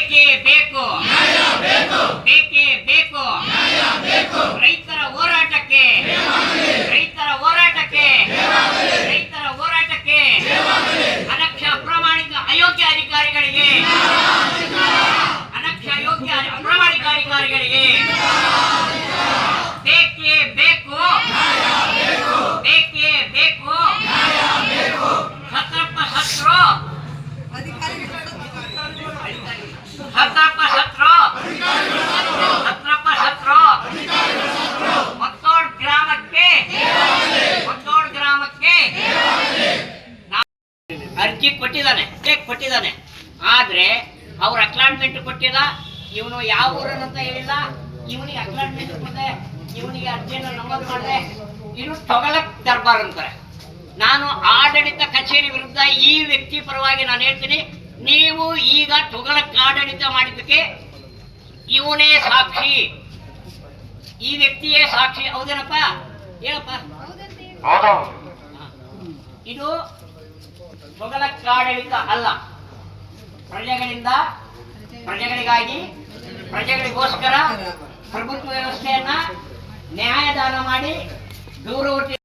ಬೇಕೇ ಬೇಕು. ಬೇಕೇ. ಬೇಕು ರೈತರ ಹೋರಾಟಕ್ಕೆ ರೈತರ ಹೋರಾಟಕ್ಕೆ ರೈತರ ಹೋರಾಟಕ್ಕೆ ಅನಕ್ಷ ಅಪ್ರಾಮಾಣಿಕ ಅಯೋಗ್ಯ ಅಧಿಕಾರಿಗಳಿಗೆ ಅನಕ್ಷ ಅಯೋಗ್ಯ ಅಪ್ರಾಮಾಣಿಕ ಅಧಿಕಾರಿಗಳಿಗೆ ಬೇಕೇ ಬೇಕು ಬೇಕೇ ಬೇಕು ಸತ್ರಪ್ಪ ಸತ್ರು ಗ್ರಾಮಕ್ಕೆ ಗ್ರಾಮಕ್ಕೆ ಅರ್ಜಿ ಕೊಟ್ಟಿದ್ದಾನೆ ಚೆಕ್ ಕೊಟ್ಟಿದ್ದಾನೆ. ಆದ್ರೆ ಅವ್ರ ಅಕ್ಲಾಂಟ್ಮೆಂಟ್ ಕೊಟ್ಟಿಲ್ಲ, ಇವನು ಯಾವ ಊರನ್ನಂತ ಹೇಳಿಲ್ಲ. ಇವನಿಗೆ ಅಕ್ಲಾಂಟ್ಮೆಂಟ್ ಕೊಟ್ಟೆ ಇವನಿಗೆ ಅರ್ಜಿಯನ್ನು ನಮೂದು ಮಾಡಿದೆ. ಇನ್ನು ತೊಗಲಕ್ ದರ್ಬಾರ್ ಅಂತಾರೆ. ನಾನು ಆಡಳಿತ ಕಚೇರಿ ವಿರುದ್ಧ ಈ ವ್ಯಕ್ತಿ ಪರವಾಗಿ ನಾನು ಹೇಳ್ತೀನಿ ನೀವು ಈಗ ತುಗಳಕ್ ಆಡಳಿತ ಮಾಡಿದ್ದಕ್ಕೆ ಇವನೇ ಸಾಕ್ಷಿ. ಈ ವ್ಯಕ್ತಿಯೇ ಸಾಕ್ಷಿ. ಹೌದೇನಪ್ಪ? ಹೇಳಪ್ಪ. ಇದು ತುಗಳಕ್ಕಾಡಳಿತ ಅಲ್ಲ. ಪ್ರಜೆಗಳಿಂದ ಪ್ರಜೆಗಳಿಗಾಗಿ ಪ್ರಜೆಗಳಿಗೋಸ್ಕರ ಪ್ರಭುತ್ವ ವ್ಯವಸ್ಥೆಯನ್ನ ನ್ಯಾಯದಾನ ಮಾಡಿ ಗೌರವ